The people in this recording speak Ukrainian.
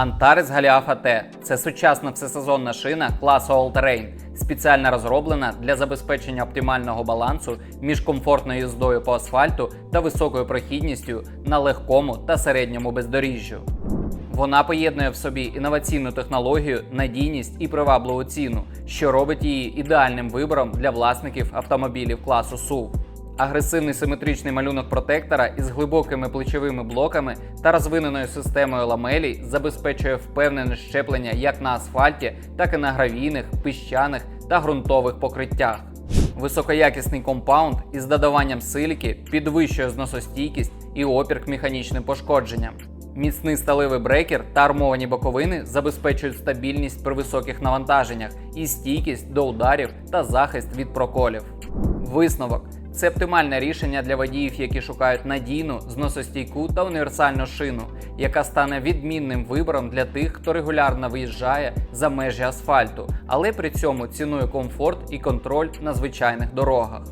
Antares Голіафа Т це сучасна всесезонна шина класу All Terrain, спеціально розроблена для забезпечення оптимального балансу між комфортною їздою по асфальту та високою прохідністю на легкому та середньому бездоріжжю. Вона поєднує в собі інноваційну технологію, надійність і привабливу ціну, що робить її ідеальним вибором для власників автомобілів класу SUV. Агресивний симетричний малюнок протектора із глибокими плечовими блоками та розвиненою системою ламелій забезпечує впевнене щеплення як на асфальті, так і на гравійних, піщаних та ґрунтових покриттях. Високоякісний компаунд із додаванням силіки підвищує зносостійкість і опір к механічним пошкодженням. Міцний сталевий брекер та армовані боковини забезпечують стабільність при високих навантаженнях і стійкість до ударів та захист від проколів. Висновок це оптимальне рішення для водіїв, які шукають надійну, зносостійку та універсальну шину, яка стане відмінним вибором для тих, хто регулярно виїжджає за межі асфальту, але при цьому цінує комфорт і контроль на звичайних дорогах.